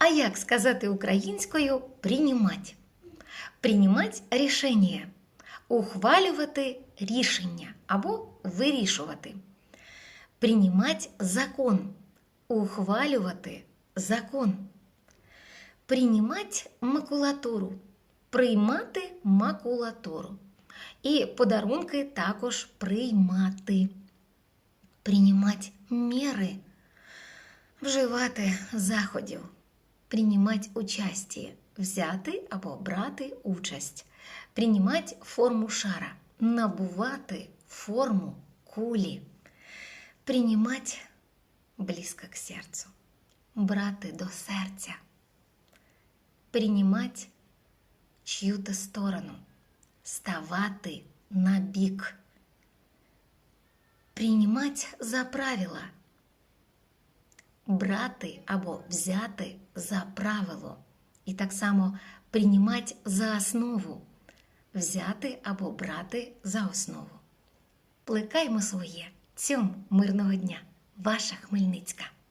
А як сказати українською приймать? Приймать рішення, ухвалювати рішення або вирішувати. Приймать закон, ухвалювати закон. Приймать макулатуру, приймати макулатуру. І подарунки також приймати. Приймати міри, вживати заходів, приймати участі, взяти або брати участь, приймати форму шара, набувати форму кулі, приймати близько к серцю, брати до серця, приймати чию-то сторону, ставати на бік, приймати за правила, брати або взяти за правило, і так само приймати за основу, взяти або брати за основу. Плекаймо своє. Цьому мирного дня. Ваша Хмельницька.